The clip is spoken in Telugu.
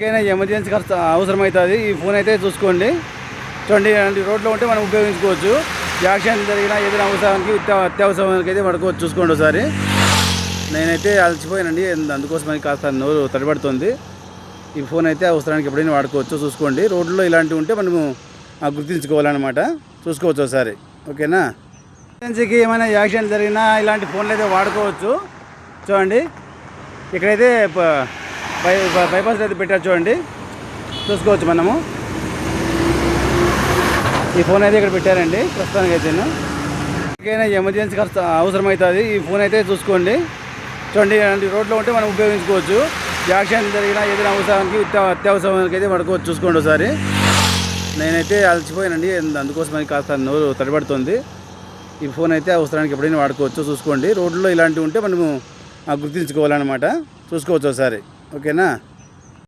ఎక్కడికైనా ఎమర్జెన్సీ ఖర్చు అవసరమవుతుంది. ఈ ఫోన్ అయితే చూసుకోండి. చూడండి ఇలాంటి రోడ్లో ఉంటే మనం ఉపయోగించుకోవచ్చు. యాక్సిడెంట్ జరిగినా ఏదైనా అవసరానికి అత్యవసరానికి అయితే పడుకోవచ్చు. చూసుకోండి ఒకసారి. నేనైతే అలసిపోయానండి. అందుకోసం అని కాస్త నోరు తడిపడుతుంది. ఈ ఫోన్ అయితే అవసరానికి ఎప్పుడైనా వాడుకోవచ్చు. చూసుకోండి. రోడ్లో ఇలాంటివి ఉంటే మనము గుర్తించుకోవాలన్నమాట. చూసుకోవచ్చు ఒకసారి. ఓకేనా? ఎమర్జెన్సీకి ఏమైనా యాక్సిడెంట్ జరిగినా ఇలాంటి ఫోన్లు అయితే వాడుకోవచ్చు. చూడండి. ఇక్కడైతే బై బైపాస్ అయితే పెట్టారు చూడండి. చూసుకోవచ్చు మనము. ఈ ఫోన్ అయితే ఇక్కడ పెట్టారండి ప్రస్తుతానికి అయితే ఎక్కడికైనా ఎమర్జెన్సీ ఖర్చు అవసరమవుతుంది ఈ ఫోన్ అయితే చూసుకోండి. చూడండి ఇలాంటి రోడ్లో ఉంటే మనం ఉపయోగించుకోవచ్చు. యాక్సిడెంట్ జరిగినా ఏదైనా అవసరానికి అత్యవసరానికి అయితే పడుకోవచ్చు చూసుకోండి ఒకసారి. నేనైతే అలసిపోయానండి అందుకోసం అని కాస్త నోరు తడబడుతుంది. ఈ ఫోన్ అయితే అవసరానికి ఎప్పుడైనా వాడుకోవచ్చు చూసుకోండి. రోడ్లో ఇలాంటివి ఉంటే మనము గుర్తించుకోవాలన్నమాట. చూసుకోవచ్చు ఒకసారి. ఓకేనా?